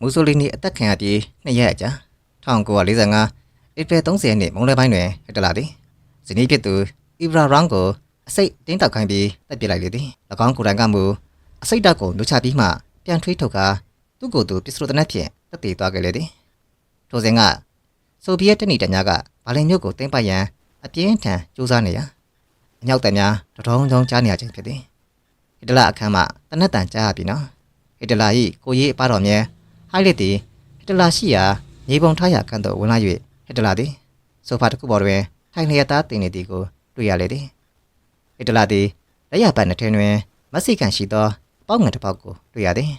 မူဆိုလီနီအသက်ခံရပြီးနှစ်ရက်အကြာ1945ဧပြီ30ရက်နေ့မုံလဲပိုင်းတွင်ဟစ်တလာသည်ဇနီးဖြစ်သူအီဗရာရောင်းကိုအစိတ်တင်းတောက်ခိုင်းပြီးတပ်ပစ်လိုက်လေသည်၎င်းကိုယ်တိုင်ကမူအစိတ်တပ်ကိုနှုတ်ချပြီးမှပြန်ထွေးထုတ်ကာသူ့ကိုယ်သူပစ္စရိုတနက်ဖြင့်တပ်တည်သွားခဲ့လေသည်ထိုစဉ်ကဆိုဗီယက်တနီတများကဘာလင်မြို့ကိုသိမ်းပိုက်ရန်အပြင်းထန်ကြိုးစားနေရာအမြောက်တပ်များတထုံးထုံးကြားနေရခြင်းဖြစ်သည်ဟစ်တလာအခမ်းမှတနက်တန်ကြားရပြီနော်ဟစ်တလာ၏ကိုရေးအပါတော်မြဲ ဟိုက်လက်သည်ဟစ်တလာရှိရာမြေပုံထားရာကန်သို့ဝင်လာ၍ဟစ်တလာသည်ဆိုဖာတစ်ခုပေါ်တွင်ထိုင်လျက်သားတင်နေသည်ကိုတွေ့ရလေသည်ဟစ်တလာသည်လက်ရပတ်နှစ်ထင်းတွင်မက်ဆီကန်ရှိသောပေါက်ငင်တစ်ပေါက်ကိုတွေ့ရသည်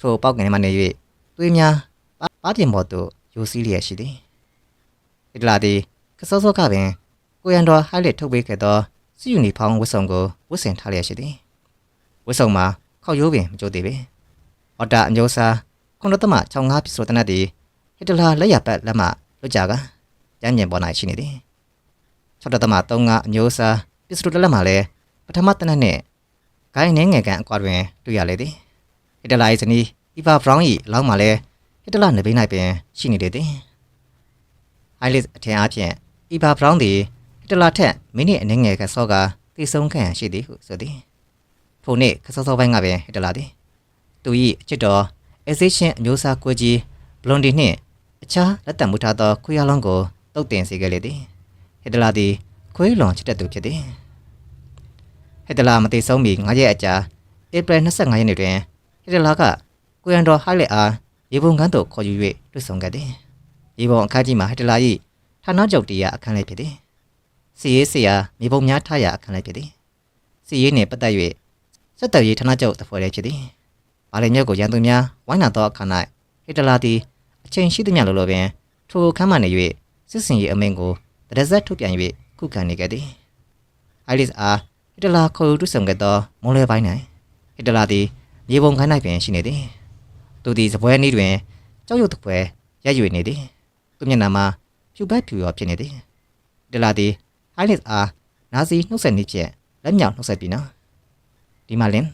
ထိုပေါက်ငင်မှနေ၍သွေးများပါပါပြင်ပေါ်သို့ယိုစီးလျက်ရှိသည်ဟစ်တလာသည်ကစောစောကပင်ကိုရန်တော်ဟိုက်လက်ထုတ်ပေးခဲ့သောစီယူနီဖောင်းဝတ်စုံကိုဝတ်ဆင်ထားလျက်ရှိသည်ဝတ်စုံမှာခောက်ရိုးပင်မကြိုသေးပေအော်တာအမျိုးစား ခုနတမ65ပစ္စတိုတနတ်သည်ဟစ်တလာလက်ရပတ်လက်မှလွတ်ကြကကျမ်းမြင်ပေါ်၌ရှိနေသည်6တမ35အမျိုးစားပစ္စတိုလက်မှလည်းပထမတနတ်နှင့်ဂိုင်းနှင်းငယ်ကန်အကွာတွင်တွေ့ရလေသည်ဟစ်တလာ၏ဇနီးအီဗာဘရောင်း၏အလောင်းမှလည်းဟစ်တလာနေပိ၌ပင်ရှိနေလေသည်အိုင်လစ်အထင်အားဖြင့်အီဗာဘရောင်းသည်ဟစ်တလာထက်မိနစ်အနည်းငယ်ကစောကတိဆုံးခံရှိသည်ဟုဆိုသည်ထိုနေ့ခစောစောပိုင်းကပင်ဟစ်တလာသည်သူ၏အချစ်တော် အစေရှင်အမျိုးအစားကွဲကြီးဘလွန်ဒီနှင့်အခြားလက်တံမှုထားသောခွေးရလုံးကိုတုတ်တင်စေခဲ့လေသည်ဟစ်တလာသည်ခွေးလွန်ချစ်တဲ့သူဖြစ်သည်ဟစ်တလာမတိဆုံးမီ9ရက်အကြာဧပြီ25ရက်နေ့တွင်ဟစ်တလာကကိုရန်တော်ဟိုက်လက်အားရေပုံကန်းသို့ခေါ်ယူ၍တွေ့ဆုံခဲ့သည်ရေပုံအခန်းကြီးမှာဟစ်တလာ၏ဌာနချုပ်တရားအခန်းလေးဖြစ်သည်စီရေးဆရာမြေပုံများထားရာအခန်းလေးဖြစ်သည်စီရေးနှင့်ပတ်သက်၍စက်တော်ရေးဌာနချုပ်တစ်ဖွဲ့လေးဖြစ်သည် ဘာလင်မြတ်ကိုရန်သူများဝိုင်းနာသောအခါ၌ဟစ်တလာသည်အချိန်ရှိသမျှလိုလိုပင်ထိုခမ်းမှနေ၍စစ်စင်ရေးအမိန့်ကိုတရဇက်ထုတ်ပြန်၍ခုခံနေခဲ့သည်အိုင်လစ်အားဟစ်တလာခေါ်ယူတွေ့ဆုံခဲ့သောမွန်လဲပိုင်း၌ဟစ်တလာသည်မြေပုံခိုင်း၌ပင်ရှိနေသည်သူသည်စပွဲနည်းတွင်ကြောက်ရွံ့တစ်ပွဲရက်ရွေနေသည်သူမျက်နှာမှာဖြူပတ်ဖြူရောဖြစ်နေသည်ဟစ်တလာသည်အိုင်လစ်အားနာစီနှုတ်ဆက်နည်းဖြင့်လက်မြောက်နှုတ်ဆက်ပြီးနော်ဒီမှာလင်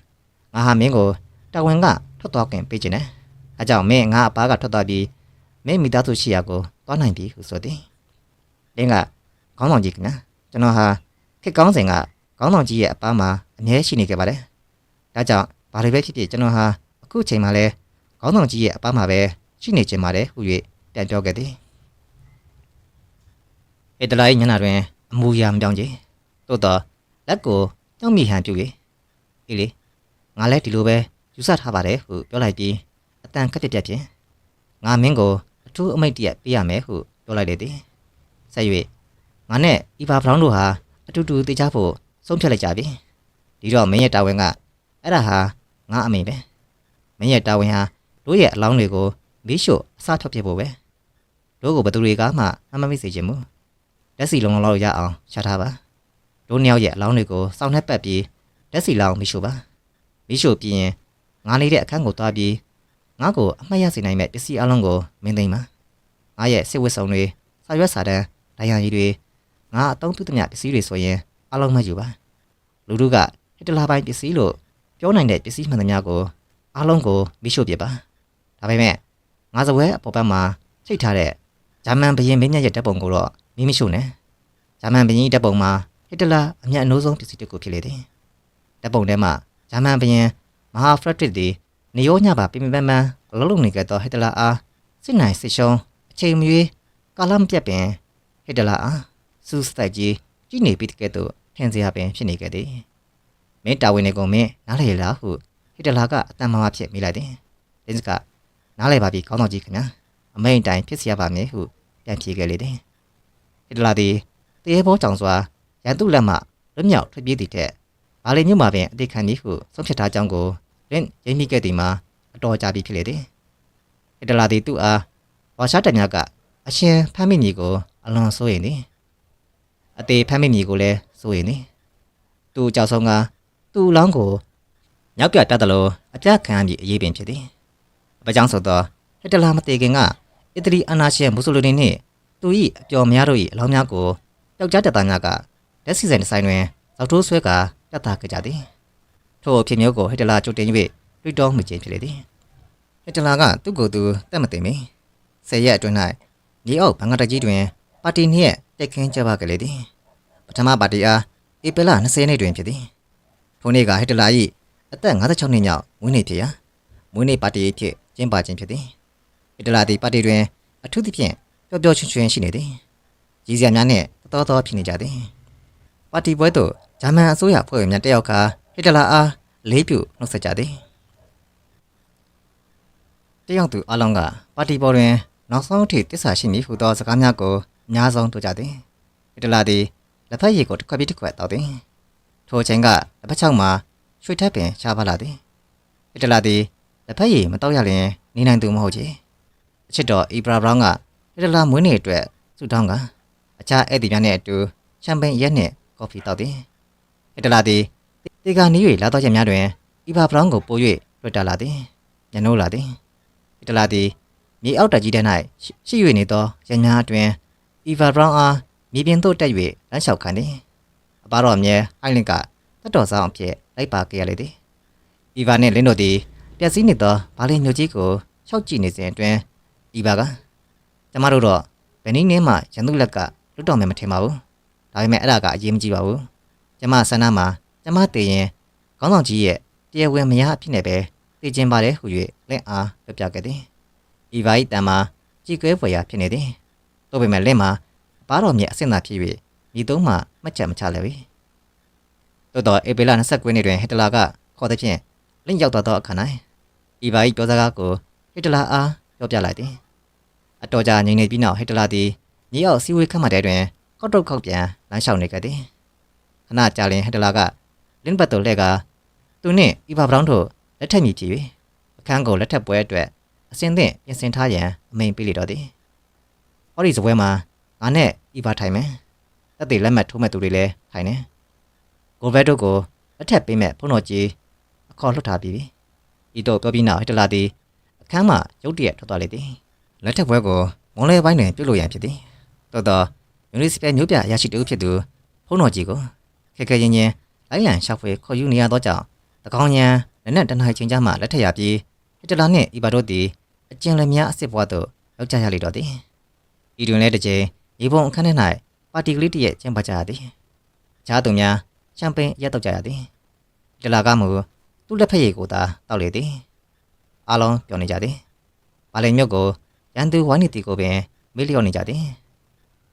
ငါဟာမင်းကို တာဝန်ကထွက်သွားခင်ပေးခြင်းနဲ့အဲကြောင့်မင်းငါအပားကထွက်သွားပြီးမင်းမိသားစုရှိရာကိုသွားနိုင်ပြီဟုဆိုသည်လင်းကခေါင်းဆောင်ကြီးကနော်ကျွန်တော်ဟာခေတ်ကောင်းစဉ်ကခေါင်းဆောင်ကြီးရဲ့အပားမှာအမြဲရှိနေခဲ့ပါတယ်ဒါကြောင့်ဘာတွေပဲဖြစ်ဖြစ်ကျွန်တော်ဟာအခုချိန်မှာလဲခေါင်းဆောင်ကြီးရဲ့အပားမှာပဲရှိနေခြင်းပါတယ်ဟု၍ပြန်ပြောခဲ့သည်ဧတလိုက်ညနာတွင်အမူအရာမပြောင်းကြသို့တော့လက်ကိုကြောက်မိဟန်ပြု၍အေးလေငါလည်းဒီလိုပဲ ယူဆထားပါတယ်ဟုပြောလိုက်ပြီးအတန်ခက်ပြက်ပြက်ဖြင့်ငါမင်းကိုအထူးအမိတ်တရက်ပေးရမယ်ဟုပြောလိုက်လေသည်ဆက်၍ငါနဲ့အီဗာဘရောင်းတို့ဟာအတူတူတေချဖို့ဆုံးဖြတ်လိုက်ကြပြီဒီတော့မင်းရဲ့တာဝန်ကအဲ့ဒါဟာငါအမိန်ပဲမင်းရဲ့တာဝန်ဟာတို့ရဲ့အလောင်းတွေကိုမီးရှို့အစားထုတ်ပြဖို့ပဲတို့ကိုဘသူတွေကမှမမမိစေချင်ဘူးလက်စီလုံးလုံးလောက်ရအောင်ရှာထားပါတို့နှစ်ယောက်ရဲ့အလောင်းတွေကိုစောင်းနှက်ပတ်ပြီးလက်စီလောင်းမီးရှို့ပါမီးရှို့ပြီးရင် ငါနေတဲ့အခန်းကိုသွားပြီးငါ့ကိုအမှတ်ရစေနိုင်မဲ့ပစ္စည်းအလုံးကိုမင်းသိမ်းပါငါရဲ့စစ်ဝတ်စုံတွေစာရွက်စာတမ်းဒိုင်ယာကြီးတွေငါအသုံးပြုသမျှပစ္စည်းတွေဆိုရင်အလုံးမယူပါလူတို့ကဟစ်တလာပိုင်းပစ္စည်းလို့ပြောနိုင်တဲ့ပစ္စည်းမှန်သမျှကိုအလုံးကိုမိရှို့ပြပါဒါပေမဲ့ငါစပွဲအပေါ်ဘက်မှာချိတ်ထားတဲ့ဂျာမန်ဘရင်မင်းမြတ်ရဲ့တပ်ပုံကိုတော့မိမရှို့နဲ့ဂျာမန်ဘရင်တပ်ပုံမှာဟစ်တလာအမျက်အနှိုးဆုံးပစ္စည်းတစ်ခုဖြစ်လေတယ်တပ်ပုံထဲမှာဂျာမန်ဘရင် မဟာဖရက်ဒရစ်ဒီနေရောညပါပြင်းပြင်းပန်းပန်းအလုံးလုံးနေကြတော့ဟစ်တလာအားစစ်နိုင်စစ်ရှုံးအချိန်မရွေးကာလမပြတ်ပင်ဟစ်တလာအားစူးစတိုက်ကြီးကြည်နေပြီးတကယ်တော့ထင်စရာပင်ဖြစ်နေကြသည်မင်းတာဝန်တွေကိုမင်းနားလေလားဟုဟစ်တလာကအတန်မာဖြစ်မိလိုက်တယ်လင်းစကနားလေပါပြီကောင်းတော်ကြီးခင်ဗျာအမိန်တိုင်ဖြစ်စီရပါမယ်ဟုပြန်ဖြေခဲ့လေတယ်ဟစ်တလာသည်တရေဘောကြောင်စွာရန်သူလက်မှလွတ်မြောက်ထွက်ပြေးသည့်ထက်ဘာလီမြို့မှာပင်အတိတ်ခံသည်ဟုဆုံးဖြတ်ထားကြောင်းကို လင်းရိမ့်မိခဲ့သည်မှာအတော်ကြာပြီဖြစ်လေတယ်ဟစ်တလာသည်သူ့အားဝါရှားတမြတ်ကအရှင်ဖမ်းမိမည်ကိုအလွန်စိုးရိမ်သည်အသေးဖမ်းမိမည်ကိုလည်းစိုးရိမ်သည်သူကြောက်ဆုံးကသူ့လောင်းကိုညောက်ပြတတ်တယ်လို့အပြတ်ခံရမည်အရေးပင်ဖြစ်သည်အပကြောင့်ဆိုတော့ဟစ်တလာမတေခင်ကအီတလီအာနာရှင်မူဆိုလိုနီနှင့်သူ၏အပျော်များတို့၏အလောင်းများကိုယောက်ျားတပ်သားများကလက်စီဆိုင်တစ်ဆိုင်တွင်ဇောက်ထိုးဆွဲကာတတ်တာကြကြသည် ထို့အဖြစ်မျိုးကိုဟစ်တလာကြိုတင်၍တွေးတောမိခြင်းဖြစ်လေသည်ဟဟစ်တလာကသူ့ကိုယ်သူတက်မသိမီဆယ်ရက်အတွင်း၌မြေအောက်ဘင်္ဂလားဒေ့ရှ်တွင်ပါတီနှစ်ရက်တက်ခင်းကြပါကလေးသည်ပထမပါတီအားဧပြီလ20ရက်နေ့တွင်ဖြစ်သည်ထိုနေ့ကဟစ်တလာ၏အသက်56နှစ်မြောက်မွေးနေ့ဖြစ်ရာမွေးနေ့ပါတီဖြစ်ကျင်းပခြင်းဖြစ်သည်ဟစ်တလာသည်ပါတီတွင်အထူးသဖြင့်ပျော်ပျော်ရွှင်ရွှင်ရှိနေသည်ရည်စရာများနှင့်တော်တော်ဖြစ်နေကြသည် ပါတီပွဲသို့ဂျာမန်အစိုးရဖွဲ့ဝင်များတက်ရောက်ကဟစ်တလာအားလေးပြုနှုတ်ဆက်ကြသည်တယောက်သူအလုံးကပါတီပေါ်တွင်နောက်ဆုံးအထိတစ္ဆာရှိမည်ဟူသောစကားများကိုအများဆုံးတို့ကြသည်ဟစ်တလာသည်လက်ဖက်ရည်ကိုတစ်ခွက်ပြီးတစ်ခွက်တောက်သည်ထိုအချိန်ကလက်ဖက်ချောက်မှာရွှေထက်ပင်ရှားပါလာသည်ဟစ်တလာသည်လက်ဖက်ရည်မတောက်ရလျင်နေနိုင်သူမဟုတ်ချေအချစ်တော်အီဘရာဘရောင်းကဟစ်တလာမွေးနေ့အတွက်ဆုတောင်းကအခြားဧည့်သည်များနှင့်အတူရှမ်ပိန်ရက်နှင့် ကော်ဖီတောက်သည်ဟစ်တလာသည်တေကာနီး၍လာတော့ချက်များတွင်အီဘရာဘရောင်းကိုပို့၍တွေ့တာလာသည်ညနိုးလာသည်ဟစ်တလာသည်မြေအောက်တက်ကြီးတဲ့၌ရှိ၍နေသောရညာအတွင်အီဗာဘရောင်းအားမြေပြင်သို့တက်၍လမ်းလျှောက်ခံသည်အပါတော်အမြဲအိုင်လင်ကတတ်တော်ဆောင်အဖြစ်လိုက်ပါခဲ့ရလေသည်အီဗာနှင့်လင်းတို့သည်ပျက်စီးနေသောဘာလင်မြို့ကြီးကိုရှောက်ကြည့်နေစဉ်အတွင်းအီဗာကကျမတို့တော့ဘယ်နည်းနည်းမှရန်သူလက်ကလွတ်တော်မယ်မထင်ပါဘူး ဒါပေမဲ့အဲ့ဒါကအရေးမကြီးပါဘူးကျမဆန္ဒမှာကျမတည်ရင်ခေါင်းဆောင်ကြီးရဲ့တရားဝင်မရအဖြစ်နဲ့ပဲတည်ခြင်းပါတယ်ဟူ၍လက်အားပြပြခဲ့သည်အီဗာ၏တန်မှာကြည်ကွဲဖွယ်ရာဖြစ်နေသည်တို့ပေမဲ့လက်မှာဘာတော်မြတ်အစင်သာဖြစ်၍ဤသုံးမှမှတ်ချက်မချလဲပြီတိုးတော့ဧပြီလ29ရက်နေ့တွင်ဟစ်တလာကခေါ်သည်ဖြင့်လင့်ရောက်သွားသောအခါ၌အီဗာ၏ပြောစကားကိုဟစ်တလာအားပြောပြလိုက်သည်အတော်ကြာငြိမ်နေပြီးနောက်ဟစ်တလာသည်ညီအောင်စီဝေးခတ်မှတဲ့တွင် ခောက်တုတ်ခောက်ပြန်လမ်းလျှောက်နေကြသည်ခဏကြာလင်ဟစ်တလာကလင်းဘတ်တော်လက်ကသူနှင့်အီဗာဘရောင်းတို့လက်ထက်မြည်ကြည့်၍အခန်းကိုလက်ထက်ပွဲအတွက်အစင်းသင့်ပြင်ဆင်ထားရန်အမိန်ပေးလေတော့သည်။ဟောဒီစပွဲမှာငါနဲ့ဤပါထိုင်မယ်။တက်သေးလက်မှတ်ထိုးမဲ့သူတွေလည်းထိုင်နေ။ကိုဗက်တို့ကိုလက်ထက်ပေးမဲ့ဖုန်းတော်ကြီးအခေါ်လွှတ်ထားပြီးပြီ။ဤတော့ပြောပြီးနောက်ဟိတလာသည်အခန်းမှာရုတ်တရက်ထွက်သွားလေသည်။လက်ထက်ပွဲကိုမွန်လဲပိုင်းတွင်ပြုတ်လို့ရန်ဖြစ်သည်။တော်တော် မြူနီစပယ်မျိုးပြရရှိတူဖြစ်သူဖုန်းတော်ကြီးကိုခက်ခဲရင်ချင်းလိုက်လံရှောက်ဖွေခေါ်ယူနေရသောကြောင့်တကောင်းရန်လက်နဲ့တနဟိုင်ချင်းကြမှာလက်ထက်ရပြီးဟိတလာနှင့်ဤပါတို့သည်အကျဉ်လည်းများအစ်စ်ဘွားသို့ရောက်ကြရလေတော့သည်ဤတွင်လည်းတစ်ကြိမ်ရေပုံအခန်းထဲ၌ပါတီကလေးတစ်ရဲ့ကျင်းပကြရသည်အခြားသူများရှမ်ပိန်ရက်တော့ကြရသည်တလာကမူသူ့လက်ဖက်ရည်ကိုသာတောက်လေသည်အားလုံးပြောနေကြသည်ပါလင်မြုပ်ကိုရန်သူဝိုင်းနေတီကိုပင်မေးလျော့နေကြသည်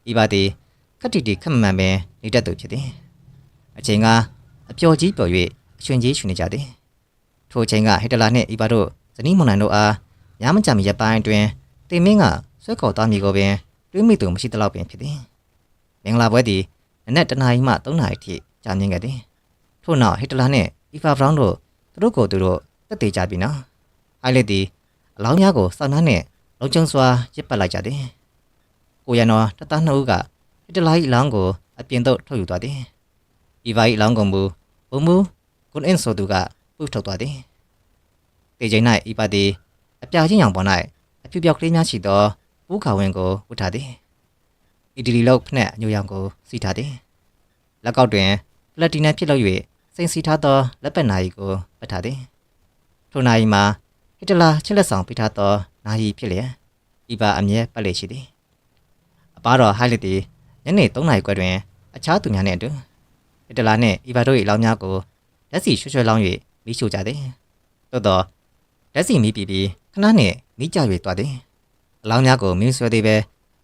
ဤပါသည်ခက်တီတီခက်မမှန်ပင်နေတတ်သူဖြစ်သည်အချိန်ကအပျော်ကြီးပျော်၍အရွှင်ကြီးရွှင်နေကြသည်ထိုအချိန်ကဟစ်တလာနှင့်ဤပါတို့ဇနီးမွန်နန်တို့အားညမကြမရပိုင်းအတွင်းတင်မင်းကဆွဲခေါ်သွားမိကိုပင်တွေးမိသူမရှိသလောက်ပင်ဖြစ်သည်မင်္ဂလာပွဲသည်နနက်တနာရီမှ3နာရီထိကြာမြင့်ခဲ့သည်ထို့နောက်ဟစ်တလာနှင့်အီဖာဘရောင်းတို့သူတို့ကိုယ်သူတို့တက်သေးကြပြီနော်အိုင်လက်သည်အလောင်းများကိုစောင့်နှမ်းနှင့်လုံကျုံစွာရစ်ပတ်လိုက်ကြသည် ကိုရန်တော်တသားနှစ်ဦးကဟစ်တလာ၏အလောင်းကိုအပြင်သို့ထုတ်ယူသွားသည်အီဗာ၏အလောင်းကုန်မူဘုံမူကွန်အင်ဆိုသူကပုတ်ထုတ်သွားသည်တေချိန်၌ဤပါသည်အပြာချင်းရောင်ပေါ်၌အဖြူပြောက်ကလေးများရှိသောဘူးခါဝင်းကိုဝတ်ထားသည်အီတလီလောက်ဖက်အညိုရောင်ကိုစီထားသည်လက်ကောက်တွင်ပလက်တီနမ်ဖြစ်လို့၍စိန်စီထားသောလက်ပတ်နာရီကိုပတ်ထားသည်ထိုနာရီမှာဟစ်တလာချက်လက်ဆောင်ပေးထားသောနာရီဖြစ်လျက်ဤပါအမြဲပတ်လေရှိသည်အ ပါတော်ဟိုက်လက်သည်ညနေ3နာရီခွဲတွင်အခြားသူများနှင့်အတူဟစ်တလာနှင့်ဤပါတို့၏အလောင်းများကိုလက်စီရွှွှွှဲလောင်း၍မိရှို့ကြသည်သို့သောလက်စီမိပြီးပြီးခဏနှင့်မိကြ၍သွားသည်အလောင်းများကိုမင်းဆွဲသေးပဲ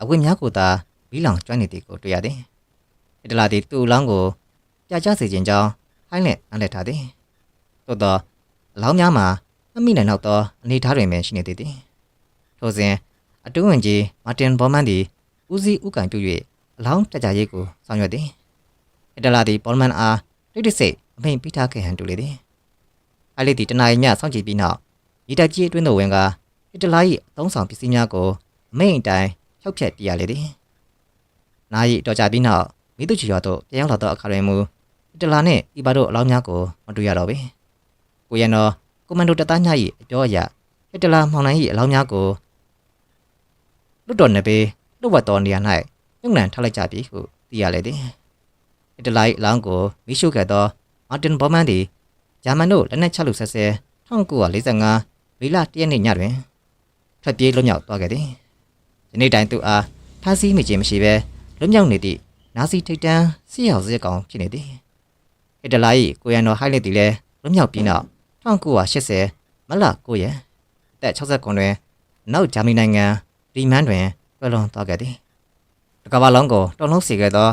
အဝတ်များကိုသာမိလောင်ကျွမ်းနေသည်ကိုတွေ့ရသည်အတလာသည်သူ့အလောင်းကိုပြချစေခြင်းကြောင့်ဟိုင်းနဲ့အန်လက်ထားသည်သို့သောအလောင်းများမှာမမိနိုင်တော့သောအနေထားတွင်ပင်ရှိနေသေးသည်ထိုစဉ်အတွင်းဝင်ကြီးမာတင်ဘောမန်သည် ဦးစီးဥကံပြု၍အလောင်းတကြရေးကိုဆောင်ရွက်သည်အတလာသည်ဘောမန်အားတိတ်တဆိတ်အမိန်ပေးထားခဲ့ဟန်တူလေသည်အဲ့ဒီတနအီညစောင့်ကြည့်ပြီးနောက်ဤတက်ကြီးအတွင်းသို့ဝင်ကာဟစ်တလာ၏အသုံးဆောင်ပစ္စည်းများကိုအမိန်အတိုင်းဖြောက်ဖြက်ပြရလေသည်။နာရီတော်ကြပြီးနောက်မိသူချီရွာသို့ပြန်ရောက်လာသောအခါတွင်မူဟစ်တလာနှင့်ဤပါတို့အလောင်းများကိုမတွေ့ရတော့ပေ။ကိုရန်တော်ကွန်မန်ဒိုတပ်သားများ၏အပြောအရဟစ်တလာမှောင်နိုင်၏အလောင်းများကိုလွတ်တော်နေပေ လွတ်ဝတ်တော်နေရာ၌ညှို့နှံထားလိုက်ကြပြီဟုသိရလေသည်။ဟစ်တလာ၏အလောင်းကိုမိရှုခဲ့သောမာတင်ဘောမန်သည်ဂျာမန်တို့လက်နက်ချလို့ဆက်ဆဲ1945မေလ1ရက်နေ့ညတွင်ထွက်ပြေးလွတ်မြောက်သွားခဲ့သည်ယနေ့တိုင်သူအားဖမ်းဆီးမိခြင်းမရှိဘဲလွတ်မြောက်နေသည့်နာစီထိတ်တန်းစီရောက်စရက်ကောင်ဖြစ်နေသည်ဟစ်တလာ၏ကိုရန်တော်ဟိုက်လက်သည်လည်းလွတ်မြောက်ပြီးနောက်1980မလ9ရက်အသက်69တွင်နောက်ဂျာမနီနိုင်ငံရီမန်တွင် ကွယ်လွန်သွားခဲ့သည်တကမ္ဘာလုံးကိုတုံလုံးစေခဲ့သော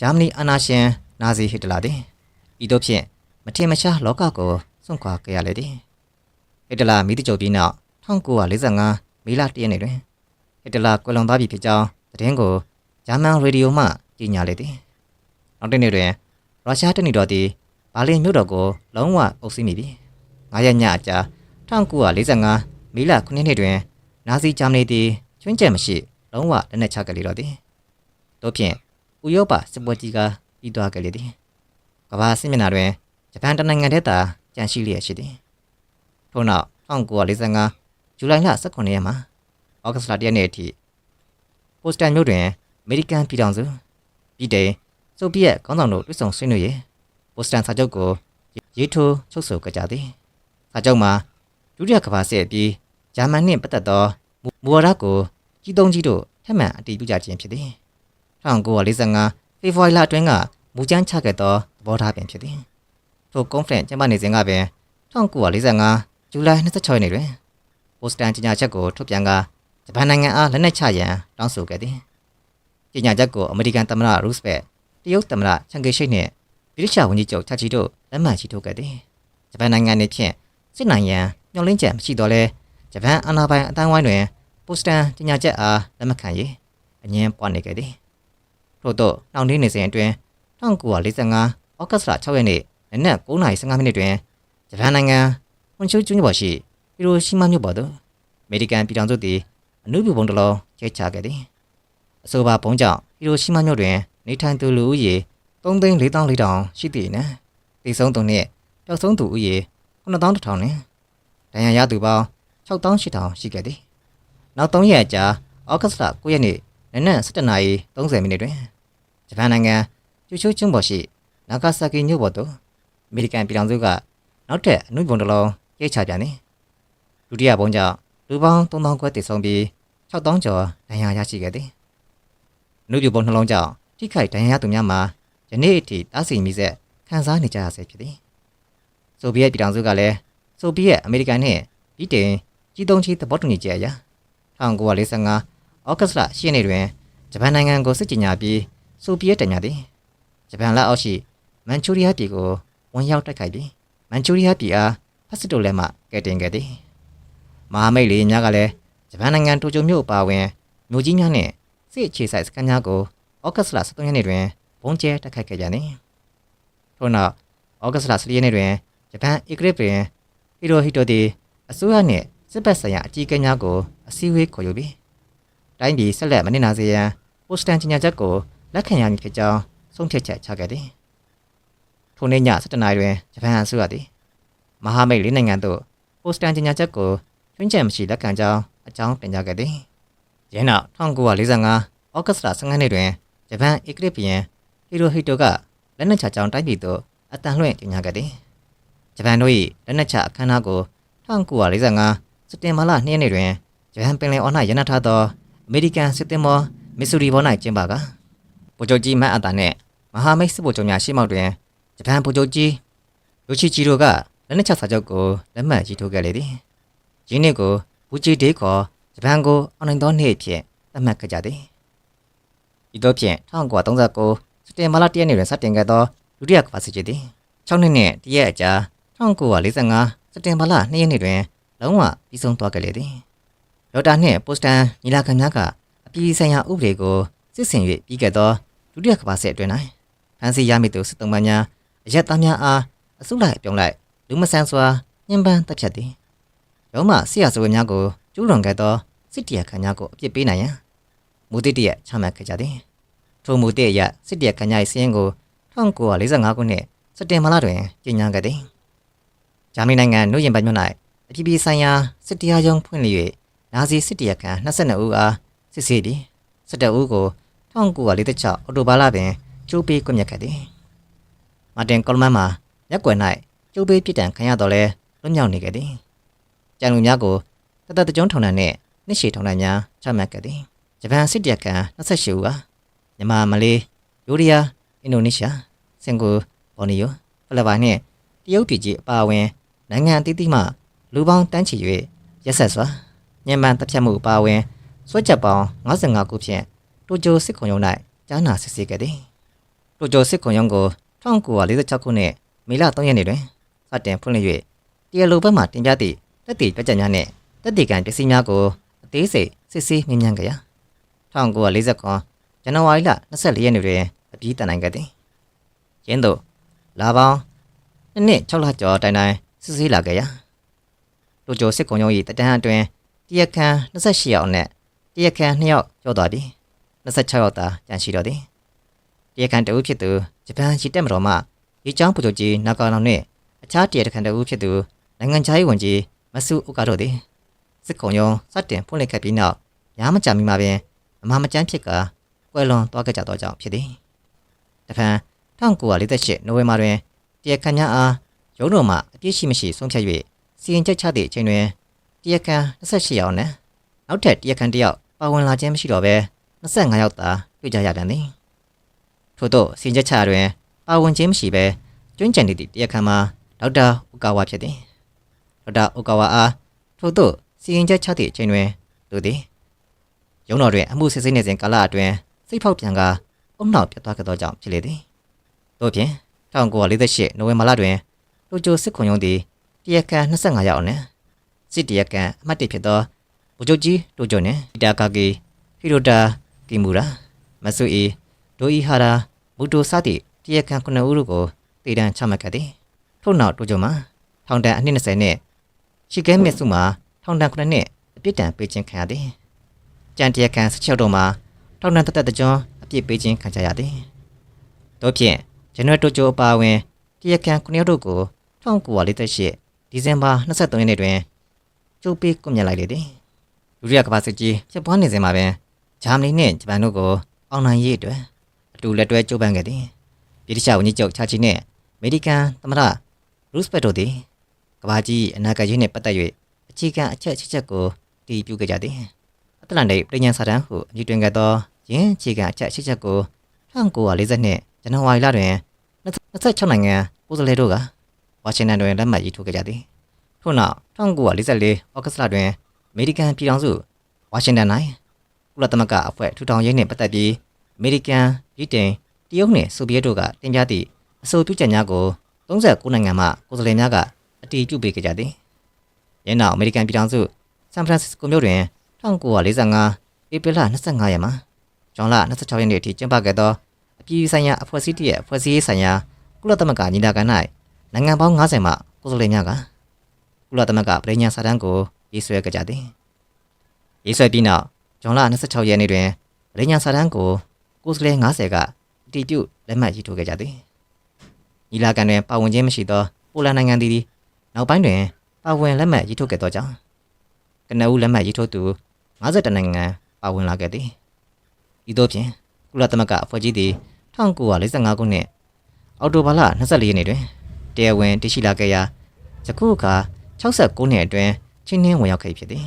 ဂျာမနီအာဏာရှင်နာဇီဟစ်တလာသည်ဤသို့ဖြင့်မထင်မရှားလောကကိုစွန့်ခွာခဲ့ရလေသည်ဟစ်တလာမိတကြုတ်ပြီးနောက်1945မေလ1ရက်နေ့တွင်ဟစ်တလာကွယ်လွန်သွားပြီဖြစ်ကြောင်းသတင်းကိုဂျာမန်ရေဒီယိုမှကြေညာလေသည်နောက်တစ်နေ့တွင်ရုရှားတနည်းတော်သည်ဘာလင်မြို့တော်ကိုလုံးဝအုပ်စီးမိပြီ9ရက်ညအကြာ1945မေလ9ရက်နေ့တွင်နာဇီဂျာမနီသည်ချွင်းချက်မရှိ လုံးဝလက်နက်ချခဲ့လေတော့သည်တို့ဖြင့်ဥရောပစစ်ပွဲကြီးကပြီးသွားခဲ့လေသည်ကမ္ဘာစစ်မျက်နှာတွင်ဂျပန်တနိုင်ငံတည်းသာကြန့်ရှိလျက်ရှိသည်ထို့နောက်1945ဇူလိုင်လ18ရက်မှာဩဂတ်လ1ရက်နေ့အထိပိုစတန်မြို့တွင်အမေရိကန်ပြည်ထောင်စုပြည်တိုင်ဆိုဗီယက်ခေါင်းဆောင်တို့တွေ့ဆုံဆွေးနွေးရေးပိုစတန်စာချုပ်ကိုရေးထိုးချုပ်ဆိုကြကြသည်စာချုပ်မှာဒုတိယကမ္ဘာစစ်အပြီးဂျာမန်နှင့်ပတ်သက်သောမူဝါဒကို ကြီးသုံးကြီးတို့ထက်မှန်အတည်ပြုကြခြင်းဖြစ်သည်1945ဖေဖော်ဝါရီလအတွင်းကမူကြမ်းချခဲ့သောသဘောထားပင်ဖြစ်သည်ထိုကွန်ဖရင့်ကျင်းပနေစဉ်ကပင်1945ဇူလိုင်26ရက်နေ့တွင်ပိုစတန်ကြေညာချက်ကိုထုတ်ပြန်ကဂျပန်နိုင်ငံအားလက်နက်ချရန်တောင်းဆိုခဲ့သည်ကြေညာချက်ကိုအမေရိကန်သမ္မတရူးစပက်တရုတ်သမ္မတချန်ဂေရှိတ်နှင့်ဗြိတိရှဝန်ကြီးချုပ်ချာချီတို့လက်မှတ်ရေးထိုးခဲ့သည်ဂျပန်နိုင်ငံနေဖြင့်စစ်နိုင်ရန်မျှော်လင့်ချက်မရှိတော့လဲဂျပန်အာဏာပိုင်အတိုင်းဝိုင်းတွင် ပိုစတန်ကြေညာချက်အားလက်မခံရေးအငင်းပွားနေခဲ့သည်ထို့သောနှောင့်နှေးနေစဉ်အတွင်း1945ဩဂတ်လ6ရက်နေ့နနက်9:15မိနစ်တွင်ဂျပန်နိုင်ငံဟွန်ချိုကျွန်းပေါ်ရှိဟီရိုရှီမာမြို့ပေါ်သို့အမေရိကန်ပြည်ထောင်စုသည်အနုပြုဘုံတစ်လုံးကျဲချခဲ့သည်အဆိုပါဘုံကြောင့်ဟီရိုရှီမာမြို့တွင်နေထိုင်သူလူဦးရေ3,400,400ရှိသည်နှင့်တည်ဆုံးသူနှင့်ပျောက်ဆုံးသူဦးရေ9,100နှင့်ဒဏ်ရာရသူပေါင်း6,800ရှိခဲ့သည် နောက်3ရက်အကြာဩဂတ်လ9ရက်နေ့နနက်7:30မိနစ်တွင်ဂျပန်နိုင်ငံကျူချိုကျွန်းပေါ်ရှိနာဂါဆာကီမြို့ပေါ်သို့အမေရိကန်ပြည်ထောင်စုကနောက်ထပ်အနုဘုံတစ်လုံးကျဲချပြန်သည်ဒုတိယဘုံကြောင့်လူပေါင်း3000ခွဲတည်ဆုံးပြီး6000ကျော်ဒဏ်ရာရရှိခဲ့သည်အနုပြုဘုံနှလုံးကြောင့်ထိခိုက်ဒဏ်ရာရသူများမှာယနေ့အထိတားဆီးမိဆက်ခံစားနေကြရဆဲဖြစ်သည်ဆိုဗီယက်ပြည်ထောင်စုကလည်းဆိုဗီယက်အမေရိကန်နှင့်ဗြိတိန်ကြီးသုံးချီသဘောတူညီချက်အရ 1945ဩဂတ်လ10ရက်နေ့တွင်ဂျပန်နိုင်ငံကိုစစ်ကြေညာပြီးဆိုဗီယက်တညာသည်ဂျပန်လက်အောက်ရှိမန်ချူရီးယားပြည်ကိုဝန်ရောက်တိုက်ခိုက်ပြီးမန်ချူရီးယားပြည်အားဖက်စစ်တို့လက်မှကယ်တင်ခဲ့သည်မဟာမိတ်လေးများကလည်းဂျပန်နိုင်ငံတိုကျိုမြို့အပါအဝင်မြို့ကြီးများနှင့်စစ်အခြေစိုက်စခန်းများကိုဩဂတ်လ13ရက်နေ့တွင်ဘုံကျဲတိုက်ခိုက်ခဲ့ကြသည်ထို့နောက်ဩဂတ်လ14ရက်နေ့တွင်ဂျပန်ဧကရစ်ပင်ဟီရိုဟီတိုသည်အစိုးရနှင့် စစ်ဘက်ဆိုင်ရာအကြီးအကဲများကိုအစည်းအဝေးခေါ်ယူပြီးတိုင်းပြည်ဆက်လက်မနစ်နာစေရန်ပိုစတန်ကြေညာချက်ကိုလက်ခံရမည်ဖြစ်ကြောင်းဆုံးဖြတ်ချက်ချခဲ့သည်ထိုနေ့ည7:00နာရီတွင်ဂျပန်အစိုးရသည်မဟာမိတ်လေးနိုင်ငံတို့ပိုစတန်ကြေညာချက်ကိုချွင်းချက်မရှိလက်ခံကြောင်းအကြောင်းတင်ကြခဲ့သည်ယင်းနောက်1945ဩဂတ်လ15ရက်နေ့တွင်ဂျပန်ဧကရစ်ဘီယံဟီရိုဟီတိုကလက်နက်ချကြောင်းတိုင်းပြည်သို့အတန်လွှင့်ကြေညာခဲ့သည်ဂျပန်တို့၏လက်နက်ချအခမ်းအနားကို1945 စက်တင်ဘာလ2ရက်နေ့တွင်ဂျပန်ပင်လယ်အော်၌ရနထားသောအမေရိကန်စစ်သည်မောမစ်ဆူရီဘော၌ကျင်းပကဗိုလ်ချုပ်ကြီးမတ်အတာနှင့်မဟာမိတ်စစ်ဗိုလ်ချုပ်များရှေ့မှောက်တွင်ဂျပန်ဗိုလ်ချုပ်ကြီးယိုချီချီရိုကလက်နက်ချစာချုပ်ကိုလက်မှတ်ရေးထိုးခဲ့လေသည်။ယင်းနှစ်ကိုဘူချီဒေးခေါ်ဂျပန်ကိုအောင်နိုင်သောနေ့ဖြင့်သတ်မှတ်ခဲ့ကြသည်။ဤသို့ဖြင့်1939စက်တင်ဘာလ1ရက်နေ့တွင်စတင်ခဲ့သောဒုတိယကမ္ဘာစစ်ကြီးသည်6နှစ်နှင့်တရက်အကြာ1945စက်တင်ဘာလ2ရက်နေ့တွင် လုံးဝပြီးဆုံးသွားခဲ့လေသည်။လော်တာနှင့်ပိုစတန်ညီလာခံများကအပြည်ပြည်ဆိုင်ရာဥပဒေကိုစစ်ဆင်၍ပြီးခဲ့သောဒုတိယကမ္ဘာစစ်အတွင်း၌ဖမ်းဆီးရမိသူစစ်သုံးပန်းများအရက်သားများအားအစုလိုက်အပြုံလိုက်လူမဆန်စွာညှဉ်းပန်းတပ်ဖြတ်သည်ရောမဆရာစဝေများကိုကျူးလွန်ခဲ့သောစစ်တရားခံများကိုအပြစ်ပေးနိုင်ရန်မူတည်တရချမှတ်ခဲ့ကြသည်ထိုမူတည်ရစစ်တရားခံများ၏စီးရင်ကို1945ခုနှစ်စက်တင်ဘာလတွင်ကြေညာခဲ့သည်ဂျာမနီနိုင်ငံနုရင်ပတ်မြို့၌ အပြည်ပြည်ဆိုင်ရာစစ်တရားရုံးဖွင့်လှစ်၍နာဇီစစ်တရားခံ22ဦးအားစစ်ဆေးပြီး17ဦးကို1946အော်တိုဘာလတွင်ကျိုးပေးကွပ်မျက်ခဲ့သည်မာတင်ကော်လမန်မှာရက်ွယ်၌ကျိုးပေးပြစ်ဒဏ်ခံရတော့လဲလွတ်မြောက်နေခဲ့သည်ကြံလူများကိုတသက်တကြုံထောင်နှံနှင့်နှစ်ရှည်ထောင်ဒဏ်များချမှတ်ခဲ့သည်ဂျပန်စစ်တပ်က28ဦးဟာမြန်မာမလေးယိုရီးယားအင်ဒိုနီးရှားစင်ကာဘော်နီယိုဖိလစ်ပိုင်နှင့်တရုတ်ပြည်ကြီးအပါအဝင်နိုင်ငံအသီးသီးမှ လူပေါင်းတန်းချီ၍ရက်ဆက်စွာညံပန်တပ်ဖြတ်မှုအပါအဝင်ဆွဲချက်ပေါင်း55ခုဖြင့်တိုကျိုစစ်ခုံရုံး၌ကြားနာစစ်ဆေးခဲ့သည်တိုကျိုစစ်ခုံရုံးကို1946ခုနှစ်မေလ3ရက်နေ့တွင်စတင်ဖွင့်လှစ်၍တရားလိုဘက်မှတင်ပြသည့်တက်တည်ပြကြများနှင့်တက်တည်ကံပစ္စည်းများကိုအသေးစိတ်စစ်ဆေးမြင်မြန်ကြရာ1949ဇန်နဝါရီလ24ရက်နေ့တွင်အပြီးတန်နိုင်ခဲ့သည်ရင်းတို့လာပေါင်းနှစ်နှစ်6လကျော်တိုင်တိုင်စစ်ဆေးလာခဲ့ရာ တိုကျိုစစ်ကုံရုံး၏တတန်းအတွင်းတရက်ခန်း28ယောက်နဲ့တရက်ခန်း2ယောက်ကျော်သွားပြီး26ယောက်သာကျန်ရှိတော့သည်တရက်ခန်းတဦးဖြစ်သူဂျပန်ရှိတက်မတော်မှရေချောင်းပူချုပ်ကြီးနာကာလောင်နှင့်အခြားတရက်ခန်းတဦးဖြစ်သူနိုင်ငံခြားရေးဝန်ကြီးမဆူအိုကာတို့သည်စစ်ကုံရုံးစတင်ဖွင့်လှစ်ခဲ့ပြီးနောက်ညာမကြမီမှာပင်အမမကျန်းဖြစ်ကကွယ်လွန်သွားခဲ့ကြသောကြောင့်ဖြစ်သည်တဖန်1948နိုဝင်ဘာတွင်တရက်ခန်းများအားရုံးတော်မှအပြည့်ရှိမရှိဆုံးဖြတ်၍ စီရင်ချက်ချသည့်အချိန်တွင်တရက်ခန်း28ယောက်နဲ့နောက်ထပ်တရက်ခန်းတစ်ယောက်ပါဝင်လာခြင်းမရှိတော့ဘဲ25ယောက်သာတွေ့ကြရပြန်သည်ထို့သောစီရင်ချက်ချတွင်ပါဝင်ခြင်းမရှိဘဲကျွမ်းကျန်သည့်တရက်ခန်းမှာဒေါက်တာအိုကာဝါဖြစ်သည်ဒေါက်တာအိုကာဝါအားထို့သောစီရင်ချက်ချသည့်အချိန်တွင်သူသည်ရုံးတော်တွင်အမှုစစ်ဆေးနေစဉ်ကာလအတွင်းစိတ်ဖောက်ပြန်ကအုံနောက်ပြတ်သွားခဲ့သောကြောင့်ဖြစ်လေသည်တို့ဖြင့်1948နိုဝင်ဘာလတွင်တိုကျိုစစ်ခွန်ရုံးသည် တရက်ကန်25ယောက်နဲ့စစ်တရက်ကန်အမှတ်1ဖြစ်သောဗိုလ်ချုပ်ကြီးတိုကျိုနှင့်ဟီတာကာဂီဟီရိုတာကီမူရာမဆူအီဒိုအီဟာရာမူတိုစသည့်တရက်ကန်9ဦးတို့ကိုတည်တံချမှတ်ခဲ့သည်ထို့နောက်တိုကျိုမှာထောင်ဒဏ်အနှစ်20နဲ့ရှီကဲမစ်စုမှာထောင်ဒဏ်9နှစ်အပြစ်ဒဏ်ပေးခြင်းခံရသည်ကြံတရက်ကန်16တို့မှာထောင်ဒဏ်တစ်သက်တစ်ကျွန်းအပြစ်ပေးခြင်းခံကြရသည်တို့ဖြင့်ဂျန်နရယ်တိုကျိုအပါအဝင်တရက်ကန်9ယောက်တို့ကို1948 ဒီဇင်ဘာ23ရက်နေ့တွင်ကျုပ်ပေးကွပ်မျက်လိုက်လေသည်ဒုတိယကမ္ဘာစစ်ကြီးဖြစ်ပွားနေစဉ်မှာပင်ဂျာမနီနှင့်ဂျပန်တို့ကိုအောင်နိုင်ရေးအတွက်အတူလက်တွဲကြိုးပမ်းခဲ့သည်ဗြိတိရှဝန်ကြီးချုပ်ချာချီနှင့်အမေရိကန်သမ္မတရူစပက်တို့သည်ကမ္ဘာကြီးအနာဂတ်ရေးနှင့်ပတ်သက်၍အခြေခံအချက်အချက်ကိုတည်ပြုခဲ့ကြသည်အတ္တလန္တိတ်ပြည်ညာစာတမ်းဟုအမည်တွင်ခဲ့သောယင်းအခြေခံအချက်အချက်ကို1942ဇန်နဝါရီလတွင်26နိုင်ငံကိုယ်စားလှယ်တို့က ဝါရှင်တန်တွင်လက်မှတ်ရေးထိုးခဲ့ကြသည်ထို့နောက်1944ဩဂတ်လတွင်အမေရိကန်ပြည်ထောင်စုဝါရှင်တန်၌ကုလသမဂ္ဂအဖွဲ့ထူထောင်ရေးနှင့်ပတ်သက်ပြီးအမေရိကန်ဗြိတိန်တရုတ်နှင့်ဆိုဗီယက်တို့ကတင်ပြသည့်အဆိုပြုချက်များကို39နိုင်ငံမှကိုယ်စားလှယ်များကအတည်ပြုပေးခဲ့ကြသည်ယင်းနောက်အမေရိကန်ပြည်ထောင်စုဆန်ဖရန်စစ္စကိုမြို့တွင်1945ဧပြီလ25ရက်မှာဇွန်လ26ရက်နေ့အထိကျင်းပခဲ့သောအပြည်ပြည်ဆိုင်ရာအဖွဲ့အစည်းတရဲ့အဖွဲ့အစည်းရေးဆိုင်ရာကုလသမဂ္ဂညီလာခံ၌ နိုင်ငံပေါင်း90မှကိုယ်စားလှယ်များကကုလသမဂ္ဂပြည်ညာစာတမ်းကိုရေးဆွဲကြသည်ရေးဆွဲပြီးနောက်ဇွန်လ26ရက်နေ့တွင်ပြည်ညာစာတမ်းကိုကိုယ်စားလှယ်90ကအတည်ပြုလက်မှတ်ရေးထိုးခဲ့ကြသည်ညီလာခံတွင်ပါဝင်ခြင်းမရှိသောပိုလန်နိုင်ငံသည်နောက်ပိုင်းတွင်ပါဝင်လက်မှတ်ရေးထိုးခဲ့သောကြောင့်ကနအူးလက်မှတ်ရေးထိုးသူ52နိုင်ငံပါဝင်လာခဲ့သည်ဤသို့ဖြင့်ကုလသမဂ္ဂအဖွဲ့ကြီးသည်1945ခုနှစ်အောက်တိုဘာလ24ရက်နေ့တွင် တရားဝင်တရှိလာခဲ့ရာယခုအခါ69နှစ်အတွင်းချင်းနှင်းဝင်ရောက်ခဲ့ဖြစ်သည်